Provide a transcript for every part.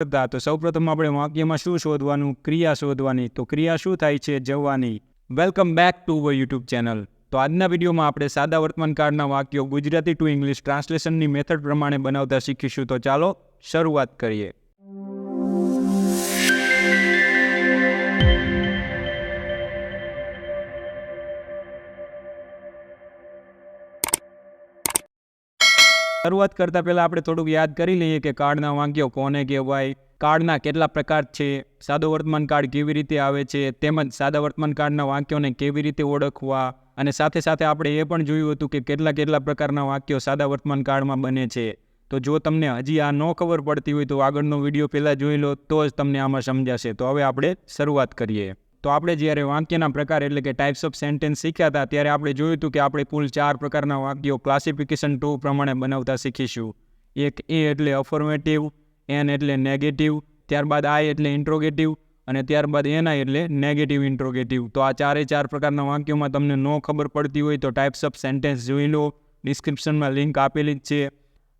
કરતા તો સૌપ્રથમ આપણે વાક્યમાં શું શોધવાનું, ક્રિયા શોધવાની, તો ક્રિયા શું થાય છે જવાની? Welcome back to our YouTube channel તો આજના વિડીયોમાં આપણે સાદા વર્તમાનકાળના વાક્યો ગુજરાતી ટુ ઇંગ્લિશ ટ્રાન્સલેશનની મેથડ પ્રમાણે બનાવતા શીખીશું. તો ચાલો શરૂઆત કરીએ. શરૂઆત કરતાં પહેલાં આપણે થોડુંક યાદ કરી લઈએ કે કાર્ડના વાંક્યો કોને કહેવાય, કાર્ડના કેટલા પ્રકાર છે, સાદો વર્તમાન કાર્ડ કેવી રીતે આવે છે, તેમજ સાદા વર્તમાન કાર્ડના વાક્યોને કેવી રીતે ઓળખવા, અને સાથે સાથે આપણે એ પણ જોયું હતું કે કેટલા કેટલા પ્રકારના વાક્યો સાદા વર્તમાન કાળમાં બને છે. તો જો તમને હજી આ ન ખબર પડતી હોય તો આગળનો વીડિયો પહેલાં જોઈ લો, તો જ તમને આમાં સમજાશે. તો હવે આપણે શરૂઆત કરીએ. તો આપણે જ્યારે વાક્યના પ્રકાર એટલે કે ટાઈપ્સ ઓફ સેન્ટેન્સ શીખ્યા હતા, ત્યારે આપણે જોયું હતું કે આપણે કુલ ચાર પ્રકારના વાક્યો ક્લાસિફિકેશન ટુ પ્રમાણે બનાવતા શીખીશું. એક એ એટલે અફર્મેટિવ એન એટલે નેગેટિવ ત્યારબાદ આઈ એટલે ઇન્ટ્રોગેટિવ અને ત્યારબાદ એના એટલે નેગેટિવ ઇન્ટ્રોગેટિવ તો આ ચારે ચાર પ્રકારના વાક્યોમાં તમને ન ખબર પડતી હોય તો ટાઈપ્સ ઓફ સેન્ટેન્સ જોઈ લો. ડિસ્ક્રિપ્શનમાં લિંક આપેલી જ છે.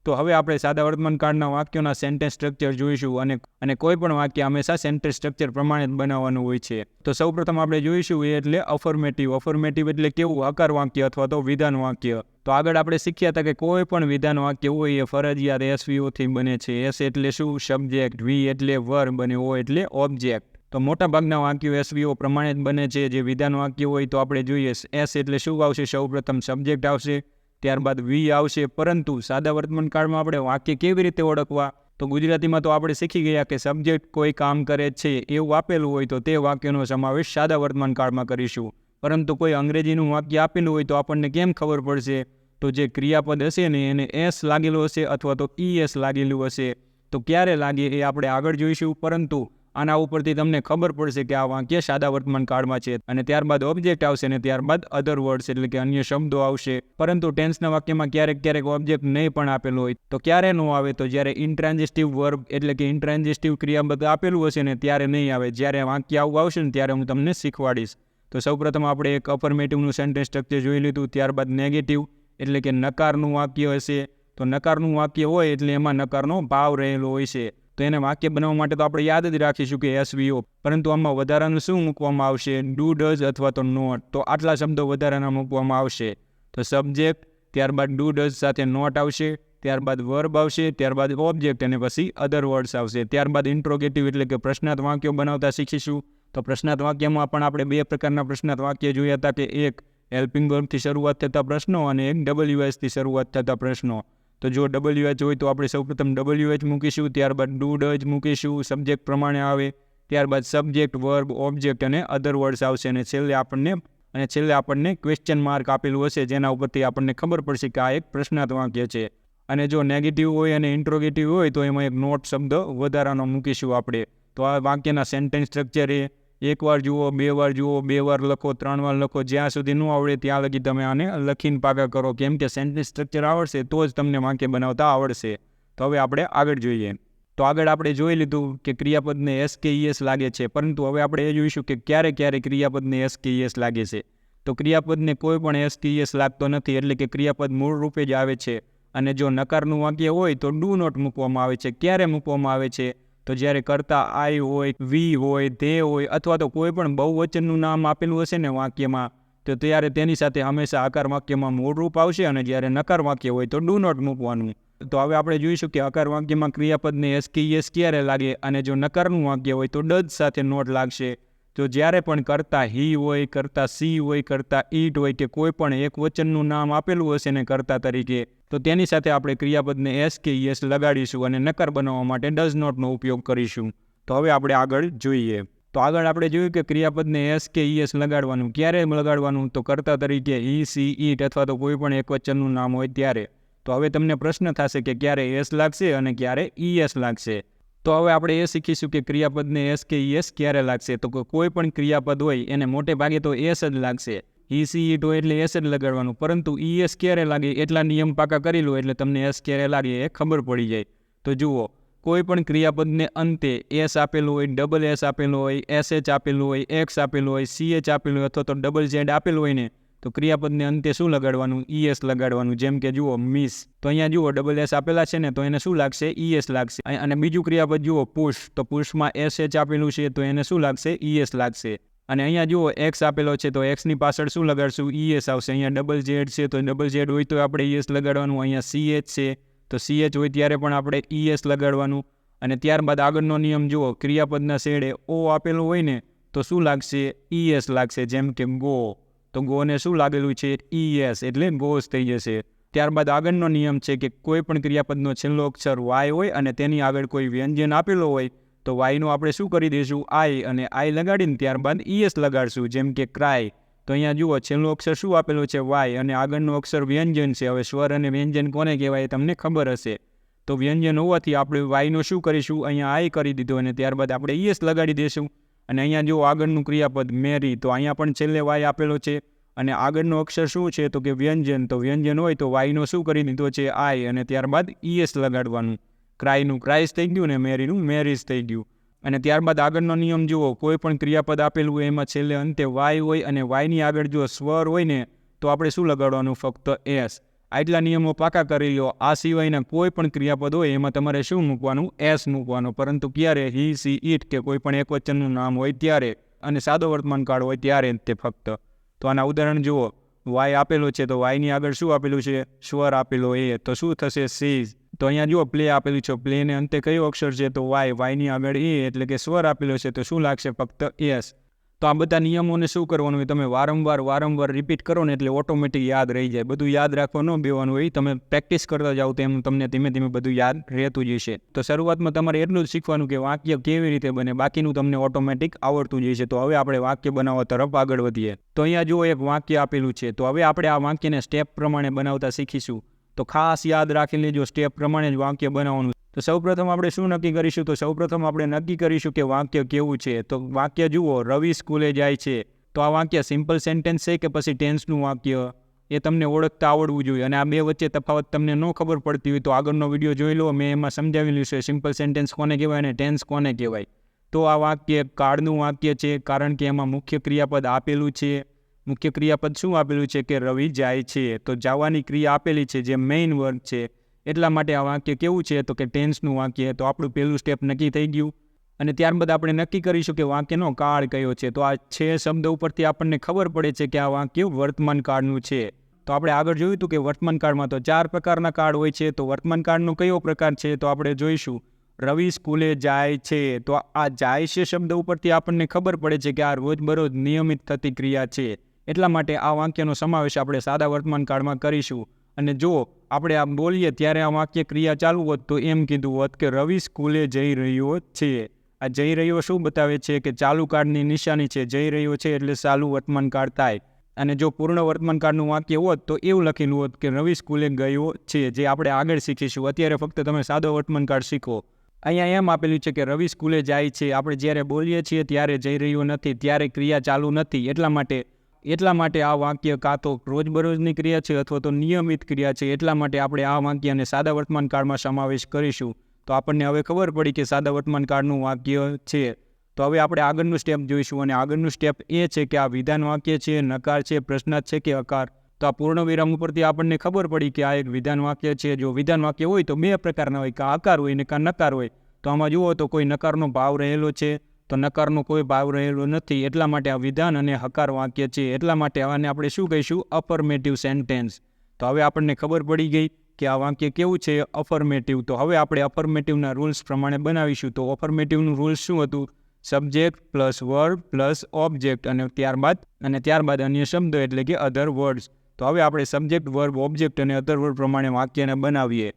તો હવે આપણે સાદા વર્તમાનકાળના વાક્યોના સેન્ટેન્સ સ્ટ્રક્ચર જોઈશું અને અને કોઈ પણ વાક્ય હંમેશા સેન્ટેન્સ સ્ટ્રક્ચર પ્રમાણે જ બનાવવાનું હોય છે. તો સૌપ્રથમ આપણે જોઈશું એ એટલે અફર્મેટિવ અફર્મેટિવ એટલે કેવું? આકાર વાક્ય અથવા તો વિધાન વાક્ય. તો આગળ આપણે શીખ્યા હતા કે કોઈ પણ વિધાન વાક્ય હોય એ ફરજિયાત એસવીઓથી બને છે. એસ એટલે શું? સબ્જેક્ટ વી એટલે વર્બ અને ઓ એટલે ઓબ્જેક્ટ તો મોટા ભાગના વાક્યો એસવીઓ પ્રમાણે જ બને છે. જે વિધાન વાક્ય હોય તો આપણે જોઈએ. એસ એટલે શું આવશે? સૌપ્રથમ સબ્જેક્ટ આવશે. ત્યારબાદ વી આવશે. પરંતુ સાદા વર્તમાન કાળમાં આપણે વાક્ય કેવી રીતે ઓળખવા? તો ગુજરાતીમાં તો આપણે શીખી ગયા કે સબ્જેક્ટ કોઈ કામ કરે છે એવું આપેલું હોય તો તે વાક્યનો સમાવેશ સાદા વર્તમાન કાળમાં કરીશું. પરંતુ કોઈ અંગ્રેજીનું વાક્ય આપેલું હોય તો આપણને કેમ ખબર પડશે? તો જે ક્રિયાપદ હશે ને એને એસ લાગેલું હશે અથવા તો ઈ એસ લાગેલું હશે. તો ક્યારે લાગે એ આપણે આગળ જોઈશું. પરંતુ આના ઉપરથી તમને ખબર પડશે કે આ વાક્ય સાદા વર્તમાન કાળમાં છે અને ત્યારબાદ ઓબ્જેક્ટ આવશે અને ત્યારબાદ અધર વર્ડ્સ એટલે કે અન્ય શબ્દો આવશે. પરંતુ ટેન્સના વાક્યમાં ક્યારેક ક્યારેક ઓબ્જેક્ટ નહીં પણ આપેલું હોય. તો ક્યારે ન આવે? તો જ્યારે ઇન્ટ્રાન્જેસ્ટિવ વર્બ એટલે કે ઇન્ટ્રાન્જેસ્ટિવ ક્રિયાપદ આપેલું હશે ને ત્યારે નહીં આવે. જ્યારે વાક્ય આવું આવશે ને ત્યારે હું તમને શીખવાડીશ. તો સૌપ્રથમ આપણે એક અફર્મેટિવનું સેન્ટેન્સ સ્ટ્રક્ચર જોઈ લીધું. ત્યારબાદ નેગેટિવ એટલે કે નકારનું વાક્ય હશે. તો નકારનું વાક્ય હોય એટલે એમાં નકારનો ભાવ રહેલો હોય છે. તો એને વાક્ય બનાવવા માટે તો આપણે યાદ જ રાખીશું કે એસવીઓ, પરંતુ આમાં વધારાનું શું મૂકવામાં આવશે? ડુ ડઝ અથવા તો નોટ તો આટલા શબ્દો વધારાના મૂકવામાં આવશે. તો સબ્જેક્ટ ત્યારબાદ ડુ ડઝ સાથે નોટ આવશે, ત્યારબાદ વર્બ આવશે, ત્યારબાદ ઓબ્જેક્ટ અને પછી અધર વર્ડ્સ આવશે. ત્યારબાદ ઇન્ટ્રોગેટિવ એટલે કે પ્રશ્નાર્થ વાક્યો બનાવતા શીખીશું. તો પ્રશ્નાર્થ વાક્યમાં પણ આપણે બે પ્રકારના પ્રશ્નાર્થ વાક્ય જોયા હતા કે એક હેલ્પિંગ વર્બથી શરૂઆત થતા પ્રશ્નો અને એક ડબલ્યુ એસથી શરૂઆત થતા પ્રશ્નો. તો જો ડબલ્યુ એચ હોય તો આપણે સૌપ્રથમ ડબલ્યુ એચ મૂકીશું, ત્યારબાદ ડુ ડજ મૂકીશું, સબ્જેક્ટ પ્રમાણે આવે, ત્યારબાદ સબ્જેક્ટ, વર્બ, ઓબ્જેક્ટ અને અધર વર્ડ્સ આવશે અને છેલ્લે આપણને, અને છેલ્લે આપણને ક્વેશ્ચન માર્ક આપેલું હશે, જેના ઉપરથી આપણને ખબર પડશે કે આ એક પ્રશ્નાર્થ વાક્ય છે. અને જો નેગેટિવ હોય અને ઇન્ટ્રોગેટિવ હોય તો એમાં એક નોટ શબ્દ વધારાનો મૂકીશું આપણે. તો આ વાક્યના સેન્ટેન્સ સ્ટ્રક્ચર એ એકવાર જુઓ, બે વાર જુઓ, બે વાર લખો, ત્રણ વાર લખો, જ્યાં સુધી ન આવડે ત્યાં લગી તમે આને લખીને પાકા કરો. કેમ કે સેન્ટેન્સ સ્ટ્રક્ચર આવડશે, તો જ તમને વાક્ય બનાવતા આવડશે. તો હવે આપણે આગળ જોઈએ. તો આગળ આપણે જોઈ લીધું કે ક્રિયાપદને એસ કે ઈએસ લાગે છે, પરંતુ હવે આપણે એ જોઈશું કે ક્યારે ક્યારે ક્રિયાપદને એસ કે ઈએસ લાગે છે. તો ક્રિયાપદને કોઈ પણ એસ કે ઈએસ લાગતો નથી, એટલે કે ક્રિયાપદ મૂળ રૂપે જ આવે છે. અને જો નકારનું વાક્ય હોય તો ડુ નોટ મૂકવામાં આવે છે. ક્યારે મૂકવામાં આવે છે? તો જ્યારે કરતા આઈ હોય, વી હોય તે હોય અથવા તો કોઈ પણ બહુવચનનું નામ આપેલું હશે ને વાક્યમાં, તો ત્યારે તેની સાથે હંમેશા આકાર વાક્યમાં મૂળરૂપ આવશે અને જ્યારે નકાર વાક્ય હોય તો ડુ નોટ મૂકવાનું. તો હવે આપણે જોઈશું કે આકાર વાક્યમાં ક્રિયાપદને એસ કે એસ ક્યારે લાગે અને જો નકારનું વાક્ય હોય તો ડજ સાથે નોટ લાગશે. તો જ્યારે પણ કરતા હી હોય, કરતા સી હોય, કરતા ઈટ હોય કે કોઈ પણ એક વચનનું નામ આપેલું હશે ને કરતા તરીકે તો તેની સાથે આપણે ક્રિયાપદને એસ કે એસ લગાડીશું અને નકાર બનાવવા માટે ડઝ નોટનો ઉપયોગ કરીશું. તો હવે આપણે આગળ જોઈએ. તો આગળ આપણે જોયું કે ક્રિયાપદને એસ કે ઈએસ લગાડવાનું ક્યારે લગાડવાનું? તો કરતા તરીકે ઈ સી ઈટ અથવા તો કોઈ પણ એક વચનનું નામ હોય ત્યારે. તો હવે તમને પ્રશ્ન થશે કે ક્યારે એસ લાગશે અને ક્યારે ઈએસ લાગશે? તો હવે આપણે એ શીખીશું કે ક્રિયાપદને એસ કે ઈએસ ક્યારે લાગશે? તો કોઈ પણ ક્રિયાપદ હોય એને મોટે ભાગે તો એસ જ લાગશે. ઈ સી એટલે એસ જ લગાડવાનું. પરંતુ ઈએસ ક્યારે લાગે? એટલા નિયમ પાકા કરી લો એટલે તમને એસ ક્યારે લાગે એ ખબર પડી જાય. તો જુઓ, કોઈ પણ ક્રિયાપદને અંતે એસ આપેલું હોય, ડબલ એસ આપેલું હોય એસ એચ આપેલું હોય, એક્સ આપેલું હોય સી એચ આપેલું હોય અથવા તો ડબલ ઝેડ આપેલું હોય ને, તો ક્રિયાપદને અંતે શું લગાડવાનું? ઈએસ લગાડવાનું. જેમ કે જુઓ, મિસ. તો અહીંયા જુઓ, ડબલ એસ આપેલા છે ને, તો એને શું લાગશે? ઈએસ લાગશે. અને- બીજું ક્રિયાપદ જુઓ, પુશ. તો પુશમાં એસ એચ આપેલું છે, તો એને શું લાગશે? ઈએસ લાગશે. અને અહીંયા જુઓ એક્સ આપેલો છે, તો એક્સની પાછળ શું લગાડશું? ઈએસ આવશે. અહીંયા ડબલ ઝેડ છે, તો ડબલ ઝેડ હોય તો આપણે ઈએસ લગાડવાનું. અહીંયા સીએચ છે, તો સી એચ હોય ત્યારે પણ આપણે ઈએસ લગાડવાનું. અને ત્યારબાદ આગળનો નિયમ જુઓ, ક્રિયાપદના શેડે ઓ આપેલું હોય ને, તો શું લાગશે? ઈએસ લાગશે, જેમ કે ગો. તો ગોને શું લાગેલું છે? ઈએસ એટલે ગોસ થઈ જશે. ત્યારબાદ આગળનો નિયમ છે કે કોઈ પણ ક્રિયાપદનો છેલ્લો અક્ષર વાય હોય અને તેની આગળ કોઈ વ્યંજન આપેલો હોય તો વાયનું આપણે શું કરી દઈશું? આઈ અને આઈ લગાડીને ત્યારબાદ ઈએસ લગાડશું, જેમ કે ક્રાય. તો અહીંયા જુઓ, છેલ્લો અક્ષર શું આપેલો છે? વાય. અને આગળનો અક્ષર વ્યંજન છે. હવે સ્વર અને વ્યંજન કોને કહેવાય તમને ખબર હશે. તો વ્યંજન હોવાથી આપણે વાયનો શું કરીશું? અહીંયા આઈ કરી દીધો અને ત્યારબાદ આપણે ઈએસ લગાડી દઈશું. અને અહીંયા જો આગળનું ક્રિયાપદ મેરી. તો અહીંયા પણ છેલ્લે વાય આપેલો છે. અને આગળનો અક્ષર શું છે? તો કે વ્યંજન. તો વ્યંજન હોય તો વાયનો શું કરી દીધો છે? આઈ. અને ત્યારબાદ ઈએસ લગાડવાનું. ક્રાયનું ક્રાઇસ થઈ ગયું ને મેરીનું મેરીઝ થઈ ગયું. અને ત્યારબાદ આગળનો નિયમ જુઓ, કોઈ પણ ક્રિયાપદ આપેલું હોય, એમાં છેલ્લે અંતે વાય હોય અને વાયની આગળ જો સ્વર હોય ને, તો આપણે શું લગાડવાનું? ફક્ત એસ. આટલા નિયમો પાકા કરી લો. આ સિવાયના કોઈ પણ ક્રિયાપદ હોય, એમાં તમારે શું મૂકવાનું? એસ મૂકવાનું. પરંતુ ક્યારે? હી, સી ઇટ કે કોઈ પણ એક વચનનું નામ હોય ત્યારે. અને સાદો વર્તમાન કાળ હોય ત્યારે તે ફક્ત. તો આના ઉદાહરણ જુઓ. વાય આપેલો છે, તો વાયની આગળ શું આપેલું છે? સ્વર આપેલો એ. તો શું થશે? સીઝ તો અહીંયા જુઓ પ્લે આપેલું છે પ્લેને અંતે કયો અક્ષર છે, તો વાય વાયની આગળ એ એટલે કે સ્વર આપેલો છે, તો શું લાગશે? ફક્ત એસ તો આ બધા નિયમોને શું કરવાનું હોય? તમે વારંવાર વારંવાર રિપીટ કરો ને એટલે ઓટોમેટિક યાદ રહી જાય. બધું યાદ રાખવા ન બેવાનું હોય. તમે પ્રેક્ટિસ કરતા જાઓ તેમ તમને ધીમે ધીમે બધું યાદ રહેતું જશે તો શરૂઆતમાં તમારે એટલું જ શીખવાનું કે વાક્ય કેવી રીતે બને? બાકીનું તમને ઓટોમેટિક આવડતું જશે તો હવે આપણે વાક્ય બનાવવા તરફ આગળ વધીએ. તો અહીંયા જુઓ એક વાક્ય આપેલું છે. તો હવે આપણે આ વાક્યને સ્ટેપ પ્રમાણે બનાવતા શીખીશું. તો ખાસ યાદ રાખી લેજો સ્ટેપ પ્રમાણે જ વાક્ય બનાવવાનું. તો સૌપ્રથમ આપણે શું નક્કી કરીશું? તો સૌપ્રથમ આપણે નક્કી કરીશું કે વાક્ય કેવું છે. તો વાક્ય જુઓ, રવિ સ્કૂલે જાય છે. તો આ વાક્ય સિમ્પલ સેન્ટેન્સ છે કે પછી ટેન્સનું વાક્ય? એ તમને ઓળખતા આવડવું જોઈએ. અને આ બે વચ્ચે તફાવત તમને ન ખબર પડતી હોય તો આગળનો વીડિયો જોઈ લો. મેં એમાં સમજાવેલું છે સિમ્પલ સેન્ટેન્સ કોને કહેવાય અને ટેન્સ કોને કહેવાય? તો આ વાક્ય કાળનું વાક્ય છે, કારણ કે એમાં મુખ્ય ક્રિયાપદ આપેલું છે. મુખ્ય ક્રિયાપદ શું આપેલું છે કે રવિ જાય છે? તો જવાની ક્રિયા આપેલી છે જે મેઇન વર્ક છે. એટલા માટે આ વાક્ય કેવું છે? તો કે ટેન્સનું વાક્ય. તો આપણું પહેલું સ્ટેપ નક્કી થઈ ગયું. અને ત્યારબાદ આપણે નક્કી કરીશું કે વાક્યનો કાળ કયો છે? તો આ છે શબ્દ ઉપરથી આપણને ખબર પડે છે કે આ વાક્ય વર્તમાન કાળનું છે. તો આપણે આગળ જોયું હતું કે વર્તમાન કાળમાં તો ચાર પ્રકારના કાળ હોય છે. તો વર્તમાન કાળનો કયો પ્રકાર છે? તો આપણે જોઈશું. રવિ સ્કૂલે જાય છે. તો આ જાય છે શબ્દ ઉપરથી આપણને ખબર પડે છે કે આ રોજબરોજ નિયમિત થતી ક્રિયા છે. એટલા માટે આ વાક્યનો સમાવેશ આપણે સાદા વર્તમાન કાળમાં કરીશું. અને જો આપણે આમ બોલીએ ત્યારે આ વાક્ય ક્રિયા ચાલુ હોત તો એમ કીધું હોત કે રવિ સ્કૂલે જઈ રહ્યો છે. આ જઈ રહ્યો શું બતાવે છે કે ચાલુ કાળની નિશાની છે, જઈ રહ્યો છે એટલે ચાલુ વર્તમાન કાળ થાય. અને જો પૂર્ણ વર્તમાન કાળનું વાક્ય હોત તો એવું લખેલું હોત કે રવિ સ્કૂલે ગયો છે, જે આપણે આગળ શીખીશું. અત્યારે ફક્ત તમે સાદો વર્તમાન કાળ શીખો. અહીંયા એમ આપેલું છે કે રવિ સ્કૂલે જાય છે. આપણે જ્યારે બોલીએ છીએ ત્યારે જઈ રહ્યો નથી, ત્યારે ક્રિયા ચાલુ નથી. એટલા માટે એટલા માટે આ વાક્ય કાં તો રોજબરોજની ક્રિયા છે અથવા તો નિયમિત ક્રિયા છે એટલા માટે આપણે આ વાક્યને સાદા વર્તમાન કાળમાં સમાવેશ કરીશું. તો આપણને હવે ખબર પડી કે સાદા વર્તમાન કાળનું વાક્ય છે. તો હવે આપણે આગળનું સ્ટેપ જોઈશું અને આગળનું સ્ટેપ એ છે કે આ વિધાન વાક્ય છે, નકાર છે, પ્રશ્નાર્થ છે કે અકાર. તો આ પૂર્ણ વિરામ ઉપરથી આપણને ખબર પડી કે આ એક વિધાન વાક્ય છે. જો વિધાન વાક્ય હોય તો બે પ્રકારના હોય, કાં આકાર હોય ને કાં નકાર હોય. તો આમાં જુઓ તો કોઈ નકારનો ભાવ રહેલો છે. તો નકારનો કોઈ ભાવ રહેલો નથી. એટલા માટે આ વિધાન અને હકાર વાક્ય છે. એટલા માટે આને આપણે શું કહીશું? અફર્મેટિવ સેન્ટેન્સ તો હવે આપણને ખબર પડી ગઈ કે આ વાક્ય કેવું છે? અફર્મેટિવ તો હવે આપણે અફર્મેટિવના રૂલ્સ પ્રમાણે બનાવીશું. તો અફર્મેટિવનું રૂલ્સ શું હતું? Subject plus word plus object અને ત્યારબાદ અને ત્યારબાદ અન્ય શબ્દો એટલે કે અધર વર્ડ્સ તો હવે આપણે સબ્જેક્ટ વર્બ ઓબ્જેક્ટ અને અધર વર્ડ પ્રમાણે વાક્યને બનાવીએ.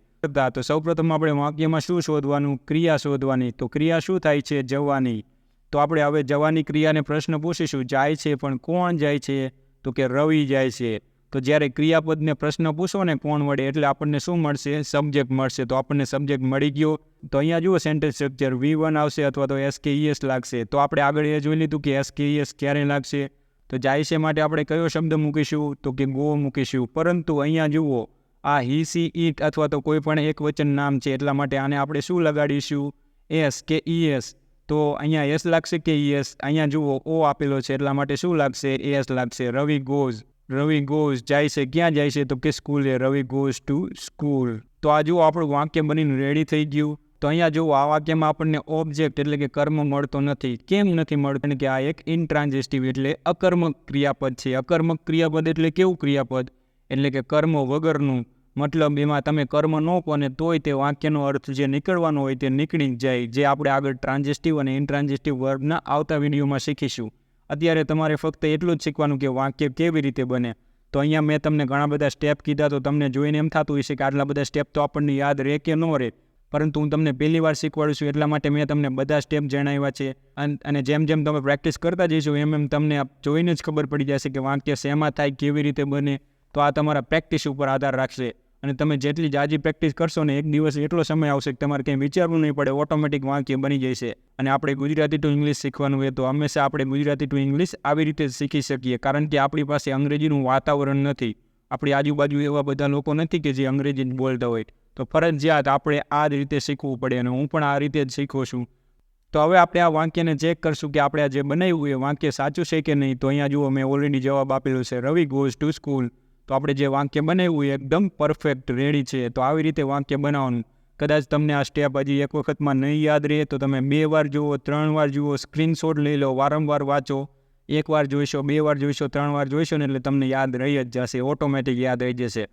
તો સૌપ્રથમ આપણે વાક્યમાં શું શોધવાનું? ક્રિયા શોધવાની. તો ક્રિયા શું થાય છે? જવાની. તો આપણે હવે જવાની ક્રિયાને પ્રશ્ન પૂછીશું, જાય છે પણ કોણ જાય છે? તો કે રવિ જાય છે. તો જ્યારે ક્રિયાપદને પ્રશ્ન પૂછો ને કોણ વડે એટલે આપણને શું મળશે? સબ્જેક્ટ મળશે. તો આપણને સબ્જેક્ટ મળી ગયો. તો અહીંયા જુઓ સેન્ટેન્સ સ્ટ્રક્ચર વી વન આવશે અથવા તો એસ કે ઈએસ લાગશે. તો આપણે આગળ એ જોઈ લીધું કે એસ કે એસ ક્યારે લાગશે? તો જાય છે માટે આપણે કયો શબ્દ મૂકીશું? તો કે ગો મૂકીશું. પરંતુ અહીંયા જુઓ, આ હી સી ઈટ અથવા તો કોઈ પણ એક વચન નામ છે એટલા માટે આને આપણે શું લગાડીશું? એસ કે ઈએસ તો અહીંયા એસ લાગશે કે યસ અહીંયા જુઓ, ઓ આપેલો છે. એટલા માટે શું લાગશે? એસ લાગશે. રવિ ગોઝ. રવિ ગોઝ જાય છે. ક્યાં જાય છે? તો કે સ્કૂલે રવિ ગોઝ ટુ સ્કૂલ. તો આ જુઓ, આપણું વાક્ય બનીને રેડી થઈ ગયું. તો અહીંયા જુઓ, આ વાક્યમાં આપણને ઓબ્જેક્ટ એટલે કે કર્મ મળતો નથી. કેમ નથી મળતો? કે આ એક ઇનટ્રાન્ઝેસ્ટિવ એટલે અકર્મક ક્રિયાપદ છે. અકર્મક ક્રિયાપદ એટલે કેવું ક્રિયાપદ? એટલે કે કર્મ વગરનું મતલબ એમાં તમે કર્મ ન કોને તોય તે વાક્યનો અર્થ જે નીકળવાનો હોય તે નીકળી જાય, જે આપણે આગળ ટ્રાન્ઝેસ્ટિવ અને ઇન્ટ્રાન્ઝેસ્ટિવ વર્બના આવતા વિડીયોમાં શીખીશું. અત્યારે તમારે ફક્ત એટલું જ શીખવાનું કે વાક્ય કેવી રીતે બને. તો અહીંયા મેં તમને ઘણા બધા સ્ટેપ કીધા, તો તમને જોઈને એમ થતું હશે કે આટલા બધા સ્ટેપ તો આપણને યાદ રહે કે ન રહે. પરંતુ હું તમને પહેલી વાર શીખવાડું છું એટલા માટે મેં તમને બધા સ્ટેપ જણાવ્યા છે. અન- જેમ જેમ તમે પ્રેક્ટિસ કરતા જઈશો, એમ એમ તમને જોઈને જ ખબર પડી જશે કે વાક્ય શેમાં થાય, કેવી રીતે બને. તો આ તમારા પ્રેક્ટિસ ઉપર આધાર રાખશે. અને તમે જેટલી જાજી પ્રેક્ટિસ કરશો ને એક દિવસ એટલો સમય આવશે કે તમારે કંઈ વિચારવું નહીં પડે ઓટોમેટિક વાક્ય બની જશે. અને આપણે ગુજરાતી ટુ ઇંગ્લિશ શીખવાનું હોય તો હંમેશા આપણે ગુજરાતી ટુ ઇંગ્લિશ આવી રીતે શીખી શકીએ, કારણ કે આપણી પાસે અંગ્રેજીનું વાતાવરણ નથી. આપણી આજુબાજુ એવા બધા લોકો નથી કે જે અંગ્રેજી જ બોલતા હોય. તો ફરજિયાત આપણે આ જ રીતે શીખવું પડે અને હું પણ આ રીતે જ શીખું છું. તો હવે આપણે આ વાક્યને ચેક કરશું કે આપણે આ જે બનાવ્યું એ વાક્ય સાચું છે કે નહીં? તો અહીંયા જુઓ, મેં ઓલરેડી જવાબ આપેલો છે. રવિ ગોઝ ટુ સ્કૂલ તો આપણે જે વાક્ય બનાવ્યું એ એકદમ પરફેક્ટ રેડી છે. તો આવી રીતે વાક્ય બનાવવાનું. કદાચ તમને આ સ્ટેપ હજી એક વખતમાં નહીં યાદ રહે, તો તમે બે વાર જુઓ, ત્રણ વાર જુઓ સ્ક્રીનશોટ લઈ લો, વારંવાર વાંચો. એક વાર જોઈશો, બે વાર જોઈશો, ત્રણ વાર જોઈશો ને એટલે તમને યાદ રહી જ જશે ઓટોમેટિક યાદ રહી જશે.